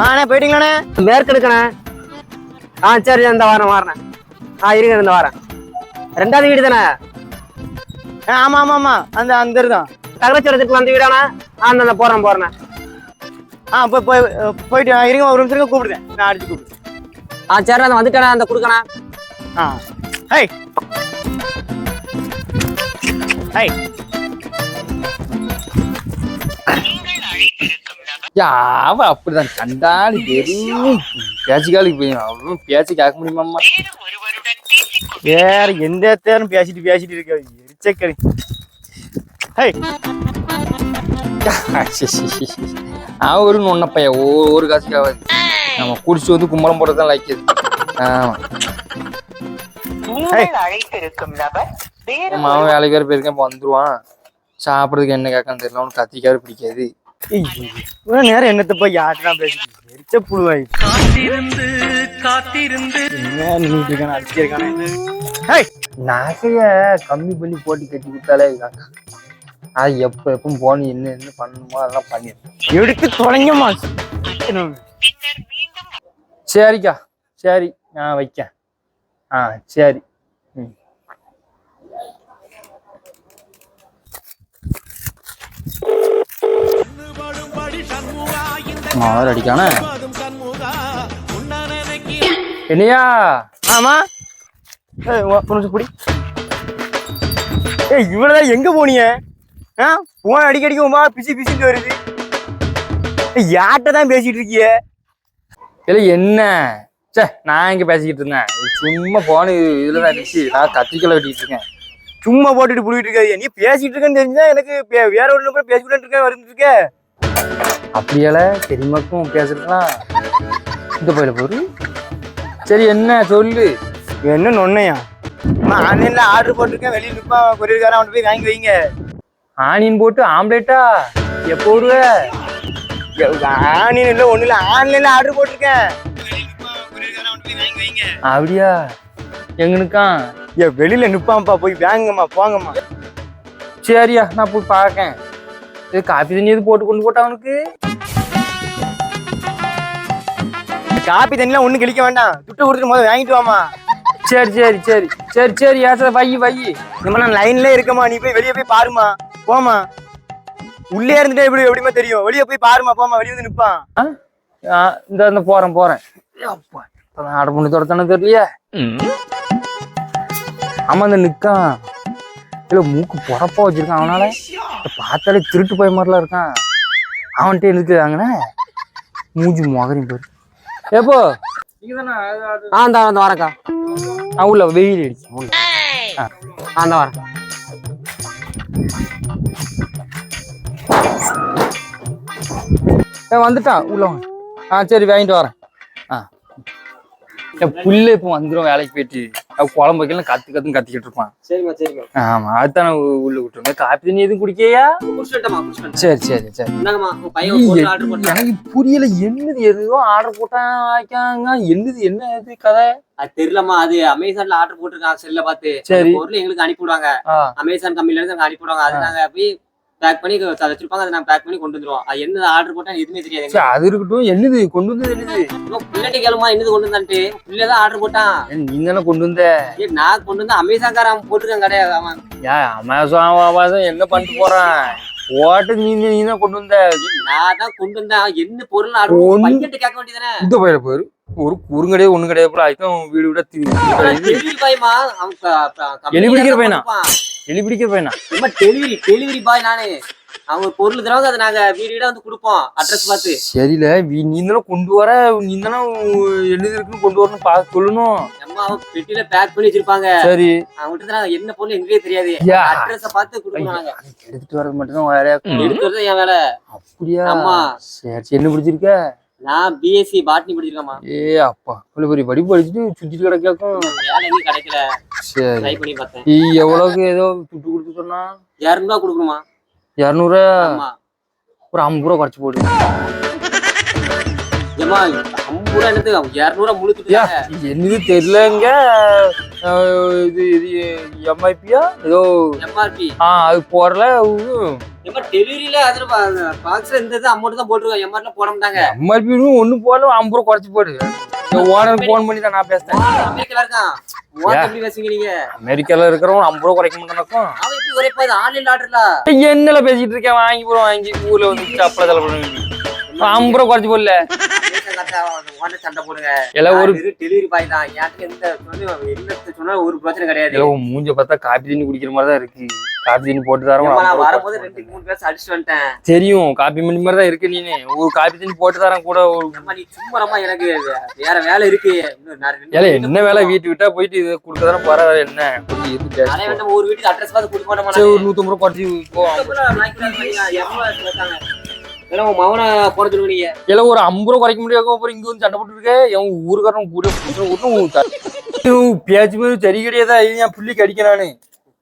அண்ணே போயிட்டீங்களாண்ணே? மேற்கு எடுக்கண்ணே ஆ சரி இந்த வாரம் வரேன் ஆ இருங்க இந்த வாரம். ரெண்டாவது வீடு தானே? ஆ ஆமா ஆமா ஆமா. அந்த அந்த தான். தகரச்சோரத்துக்கு வந்த வீடாண்ணா? ஆ இந்த போறேன் போறேன் ஆ போய் போய் போயிட்டு இருங்க ஒரு நிமிஷம் கூப்பிடுறேன். நான் அடிச்சு கூப்பிடுறேன். ஆ சரி அந்த வந்துட்டேண்ணா அந்த கொடுக்கண்ணா. ஆ. ஹை ஹை அவ அப்படிதான். கண்டாடி வெறும் பேச்சுக்காலுக்கு போய் அவ்வளவு பேச்சு கேட்க முடியுமாம்மா? வேற எந்த தேரும் பேசிட்டு பேசிட்டு இருக்க எரிச்சக்கறி ஹை அவன் ஒரு நொன்னப்பைய ஒரு காசுக்கு ஆகாது நம்ம குடிச்சு வந்து கும்பலம் போடுறதுதான் லைக்கியது ஆமா. அவன் வேலைக்கு வேற போயிருக்கேன் இப்போ வந்துருவான். சாப்பிட்றதுக்கு என்ன கேட்கான்னு தெரியல அவனுக்கு கத்திக்காரு பிடிக்காது. இவ்வளவு நேரம் என்னத்த போய் யார்கிட்ட பேசிட்டு எரிச்ச புழுவாய். காத்திருந்து காத்திருந்து. என்ன நின்றுட்டு இருக்கானே அடிச்சிருக்கானே நகைய கம்மி பண்ணி போட்டு கட்டி கொடுத்தாலே இதாங்க அது எப்போ எப்பவும் போகணும் என்ன என்ன பண்ணணுமோ அதெல்லாம் பண்ணிடுறேன் எடுத்து தொடங்கம்மா சரிக்கா சரி நான் வைக்கேன். ஆ சரி. அடிக்கானே என்னையா? ஆமா. புடி. ஏய் இவ்வளவுதான் எங்க போனீங்க? ஆ? போன் அடிக்க அடிக்க உமா பிசி பிசிட்டு வருது. யார்கிட்ட தான் பேசிட்டு இருக்கிய? இல்லை என்ன? சே நான் இங்க பேசிக்கிட்டு இருந்தேன். சும்மா போன இதுல தான் இருந்துச்சு நான் கத்திரிக்கலை வெட்டிட்டு இருக்கேன். சும்மா போட்டுட்டு புடிக்கிட்டு இருக்காது நீ பேசிட்டு இருக்கேன்னு தெரிஞ்சா எனக்கு வேற ஒரு நம்பர் பேசிக்கிட்டு இருக்கேன் வருது இருக்க அப்படியால? தெரியுமாக்கும் பேசுறதுலாம் இந்த போயில போரு சரி என்ன சொல்லு? என்ன நொன்னையா நான் ஆன்லைன்ல ஆர்டர் போட்டிருக்கேன். வெளியே நிப்பா. கொரியர்காரன் அவன் போய் வாங்கி வைங்க. ஆனியன் போட்டு ஆம்லேட்டா? எப்போ வருவ ஆன்லைன் இல்ல ஒண்ணு இல்ல. ஆன்லைன்ல ஆர்டர் போட்டிருக்கேன். அப்படியா? எங்கனுக்கான் ஏ வெளியில நிப்பான்ப்பா போய் வாங்குங்கம்மா போங்கம்மா. சரியா நான் போய் பார்க்கேன். இது காப்பி தண்ணி எது போட்டு கொண்டு போட்டா அவனுக்கு காப்பி தண்ணிலாம் ஒண்ணும் கிழிக்க வேண்டாம் துட்டு கொடுத்துட்டு முதல்ல வாங்கிட்டு வாமா சரி சரி சரி சரி சரி ஏச வை வை இந்த நான் லைன்ல இருக்கமா நீ போய் வெளியே போய் பாருமா போமா உள்ளே இருந்துட்டே எப்படி எப்படிமா தெரியும் வெளியே போய் பாருமா போமா வெளியே வந்து நிப்பான் இந்த இந்த போறேன் போறேன் ஆர்டர் பண்ணி தொடத்தானே தெரியலையே ஆமா இந்த நிக்கான் இல்ல மூக்கு பொறப்பா வச்சிருக்கான் அவனால பார்த்தாலே திருட்டு போய் மாதிரிலாம் இருக்கான். அவன்கிட்ட வாங்கின மூஞ்சி முகரையும் போயிரு எப்போ ஆ இந்த இந்த வரேன்க்கா. நான் உள்ள வெயில் அடிச்சு உள்ள. ஆ இந்த வரேன். ஏ, வந்துட்டான் உள்ள. ஆ சரி வாங்கிட்டு வரேன். ஆ. புள்ள இப்போ வந்துடும் வேலைக்கு போயிட்டு. குழம்பு வைக்கலாம் கத்து கத்துன்னு கத்திக்கிட்டு இருப்பான். சரிம்மா சரிம்மா. ஆமா அதுதான் உள்ள விட்டுருங்க காப்பி தண்ணி எதுவும் குடிக்கையா சரி சரி சரி. எனக்கு புரியல என்னது எதுவோ ஆர்டர் போட்டான் வாய்க்காங்க என்னது என்ன இது கதை? அது தெரியலம்மா அது அமேசான்ல ஆர்டர் போட்டிருக்காங்க செல்ல பார்த்து. சரி. அந்த பொருள் எங்களுக்கு அனுப்பி விடுவாங்க அமேசான் கம்பெனில இருந்து அனுப்பி விடுவாங்க அது நாங்க போய் பேக் பண்ணி அதை வச்சிருப்பாங்க அதை நாங்க பேக் பண்ணி கொண்டு வந்துருவோம். அது என்ன ஆர்டர் போட்டா எதுவுமே தெரியாது. அது இருக்கட்டும் என்னது கொண்டு வந்தது என்னது? பிள்ளைட்டு கேளுமா என்னது கொண்டு வந்தான்ட்டு. பிள்ளைதான் ஆர்டர் போட்டான் ஏன் நீ தானே கொண்டு வந்த? ஏ நான் கொண்டு வந்து அமேசான்காரன் போட்டிருக்கான் கிடையாது அவன். ஏன் அமேசான் ஆவாசம் என்ன பண்ணிட்டு போறான்? போட்டு நீ நீ தான் கொண்டு வந்த. நான் தான் கொண்டு வந்தேன். என்ன பொருள் ஆர்டர் கேட்க வேண்டியதானே இந்த போயிட போயிரு ஒரு குறுங்கடையே ஒண்ணு கிடையாது போல வீடு விட டெலிவரி பாய்மா அவன் எலி பிடிக்கிற தான் பையனா? எலி பிடிக்கிற பையனா சும்மா டெலிவரி டெலிவரி பாய் நானு. அவங்க பொருள் தருவாங்க அதை நாங்க வீடு வீடா வந்து கொடுப்போம். அட்ரஸ் பார்த்து. சரியில்ல நீ தானே கொண்டு வர நீ தானே இருக்குன்னு கொண்டு வரணும் பார்த்து சொல்லணும். அம்மா அவன் பெட்டியில பேக் பண்ணி வச்சிருப்பாங்க. சரி. அவங்ககிட்ட நாங்க என்ன பொருள் எங்களுக்கே தெரியாது. அட்ரஸ பார்த்து கொடுக்கணும் எடுத்துட்டு வர்றது மட்டும்தான் வேலையா எடுத்து வரது என் வேலை. அப்படியா? ஆமா. சரி சரி. என்ன பிடிச்சிருக்க? நான் பிஎஸ்சி பாட்னி படிச்சிருக்கேம்மா ஏ அப்பா. இவ்வளவு பெரிய படிப்பு படிச்சுட்டு சுத்திட்டு கிடக்காக்கும் வேலை எங்கேயும் கிடைக்கல. சரி. ட்ரை பண்ணி பார்த்தேன். நீ எவ்வளவுக்கு ஏதோ துட்டு கொடுத்து சொன்னா? இரநூறுவா கொடுக்கணுமா? இரநூறுவா ஒரு ஐம்பது ரூபா குறைச்சு போடு. ஏமா ஐம்பது ரூபா இரநூறுவா முழுத்துட்டு என்னது தெரியலங்க. இது இது எம்ஐபியா ஏதோ எம்ஆர்பி ஆ அது போடல. டெலிவரியில அதுல பாக்ஸ்ல இந்த அமௌண்ட் தான் போட்டுருக்கோம் எம்ஆர்ல போட மாட்டாங்க. எம்ஐபி ஒண்ணு போடல ஐம்பது ரூபா குறைச்சு போடு. ஓனருக்கு ஃபோன் பண்ணி தான் நான் பேசுறேன். அமெரிக்கால இருக்கான். அமெரிக்கால இருக்கிறவன் ஐம்பது ரூபா குறைக்க மாட்டானாக்கும் என்னல பேசிட்டு இருக்கேன்? வாங்கி போறோம் வாங்கி ஊர்ல வந்து அப்பள தலை பண்ணுங்க ஐம்பது ரூபா குறைச்சு போடல. சண்டை போடுங்க. எல்லாம் ஒரு டெலிவரி பாய் தான். எனக்கு எந்த என்ன சொன்னா ஒரு பிரச்சனை கிடையாது. மூஞ்ச பார்த்தா காப்பி தண்ணி குடிக்கிற மாதிரி தான் இருக்கு. காப்பி தண்ணி போட்டு தரோம் வரும்போது ரெண்டு மூணு பேர் அடிச்சுட்டு வந்துட்டேன். தெரியும் காப்பி மணி மாதிரி தான் இருக்கு நீனு. ஒரு காப்பி தண்ணி போட்டு தரேன் கூட நீ சும்மா எனக்கு. வேற வேலை இருக்கு. என்ன வேலை வீட்டு விட்டா போயிட்டு இது கொடுக்க தானே பரவாயில்ல என்ன? கொஞ்சம் ஒரு வீட்டுக்கு அட்ரஸ் பார்த்து கொடுக்க மாட்டோமா ஒரு நூத்தம்பது ரூபா குறைச்சி போ. ஏன்னா உன் மவனை போட சொல்லுவீங்க. இல்ல ஒரு ஐம்பது ரூபா குறைக்க முடியாது அப்புறம் இங்க வந்து சண்டை போட்டு இருக்க? என் ஊருக்காரன் கூட விட்டும் பேச்சு மாதிரி சரி கிடையாதா? என் புள்ளிக்கு அடிக்க நானு.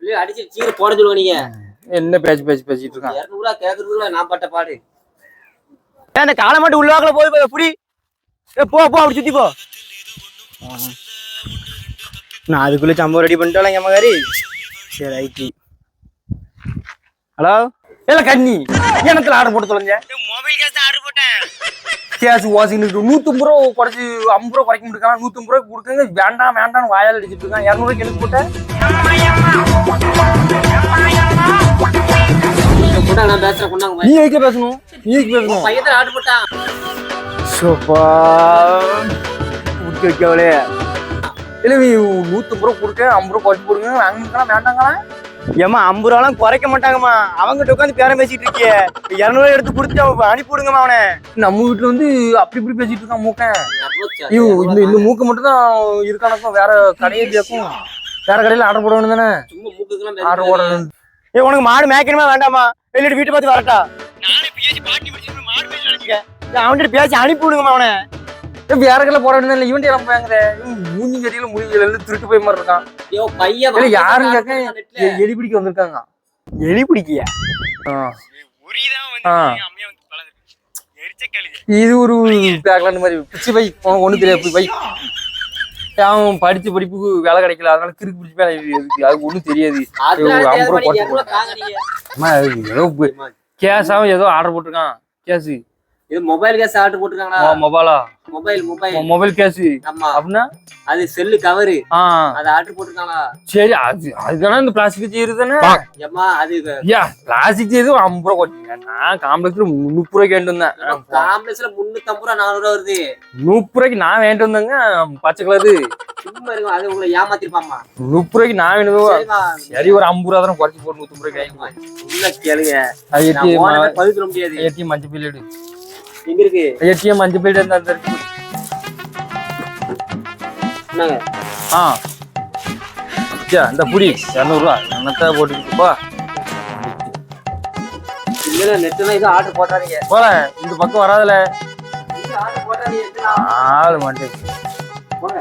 பிள்ளை அடிச்சு சீக்கிரம் போட சொல்லுவீங்க. என்ன பேச்சு பேச்சு பேசிட்டு இருக்கான்? இரநூறுவா கேட்கறதுக்குள்ள நான் பட்ட பாடு. ஏன் அந்த காலை மட்டும் உள்ளவாக்கல போய் போய் புடி. ஏ போ போ அப்படி சுத்தி போ. நான் அதுக்குள்ள சம்பவம் ரெடி பண்ணிட்டாலும் என் மகாரி சரி ரைட்டு ஹலோ? இல்ல கண்ணி எனத்துல ஆர்டர் போட்டு தொலைஞ்ச? மொபைல் கேஸ் தான் ஆர்டர் போட்டேன். கேஸ் வாஷிங் இருக்கு. நூத்தம்பது ரூபா குறைச்சி ஐம்பது ரூபா குறைக்க முடியும் நூத்தம்பது ரூபா கொடுக்குங்க வேண்டாம் வேண்டாம் வாயால் அடிச்சிட்டு இருக்கான். இரநூறுக்கு எனக்கு போட்டேன் நீ எதுக்கு பேசணும்? நீ எதுக்கு பேசணும்? பையன் ஆர்டர் போட்டான். சோப்பா வைக்கவளே. இல்ல நீ நூத்தம்பது ரூபா கொடுக்க ஐம்பது ரூபா குறைச்சி போடுங்க வாங்கிக்கலாம் வேண்டாங்களா ஏம்மா ஐம்பது ரூபாலாம் குறைக்க மாட்டாங்கம்மா. அவங்ககிட்ட உட்காந்து பேரம் பேசிட்டு இருக்கியே. இரநூறுவா எடுத்து கொடுத்துட்டு அவன் அனுப்பி விடுங்கம்மா அவனை. நம்ம வீட்டுல வந்து அப்படி இப்படி பேசிட்டு இருக்கான் மூக்கன் இரநூத்தி ஐயோ இந்த இந்த மூக்கு மட்டும் தான் இருக்கானக்கும் வேற கடையே இல்லையாக்கும் வேற கடையில ஆர்டர் போட வேணும் தானே? ஆர்டர். போட ஏ உனக்கு மாடு மேய்க்கணுமா வேண்டாமா? வெளியிட்டு வீட்டு பார்த்து வரட்டா. அவன்கிட்ட பேசி அனுப்பி விடுங்கம்மா அவனை. ஏய், வேற கடையில போட வேண்டியது இல்லை? இவன் எல்லாம் போயாங்கிற மூஞ்சி கறியில முடியல எல்லாம் திருட்டு போய் மாதிரி இருக்கான். ஐயோ, பையன் யாரும் கேட்க எலி பிடிக்க வந்திருக்காங்க. எலி பிடிக்கியா. இது ஒரு பேக்லாண்ட் மாதிரி பிச்சு உனக்கு ஒண்ணு தெரியாது வை. அவன் படிச்ச படிப்புக்கு வேலை கிடைக்கல. அதனால கிறுக்கு பிடிச்சி வேலை இருக்கு. அது ஒண்ணும் தெரியாது. ஐம்பது ரூபா ஏதோ கேஸாவும் ஏதோ ஆர்டர் போட்டிருக்கான். கேஸ். இது மொபைல் கேஸ் ஆர்டர் போட்டுருக்காங்களா? மொபைலா மொபைல் மொபைல் மொபைல் கேஸ் ஆமா. அப்படின்னா? அது செல்லு கவரு ஆ. அது ஆர்டர் போட்டுருக்காங்களா? சரி அது அதுதானே இந்த பிளாஸ்டிக் சேரு தானே? ஏம்மா அது ஐயா பிளாஸ்டிக் சேரு ஐம்பது ரூபா குறைச்சிங்க நான் காம்ப்ளெக்ஸ்ல முப்பது ரூபாய்க்கு வேண்டு வந்தேன். காம்ப்ளெக்ஸ்ல முன்னூத்தம்பது ரூபா நானூறு ரூபா வருது. முப்பது ரூபாய்க்கு நான் வேண்டு வந்தேங்க பச்சை கலரு சும்மா இருக்கும் அது உங்களை ஏமாத்திருப்பாமா முப்பது ரூபாய்க்கு நான் வேணும் சரி ஒரு ஐம்பது ரூபா தானே குறைச்சி போட்டு நூத்தம்பது ரூபாய்க்கு கேளுங்க. முடியாது. ஏடிஎம் மஞ்சள் பில் எடு. எங்க இருக்கு? இருந்தா அந்த இருக்கு. என்னங்க? ஆ. ஐயா இந்த புடி இரநூறுவா. என்னத்த போட்டுக்கிட்டுப்பா இல்ல இது ஆர்டர் போட்டாதீங்க போல இந்த பக்கம் வராதுல. ஆளு மாட்டேன் போங்க.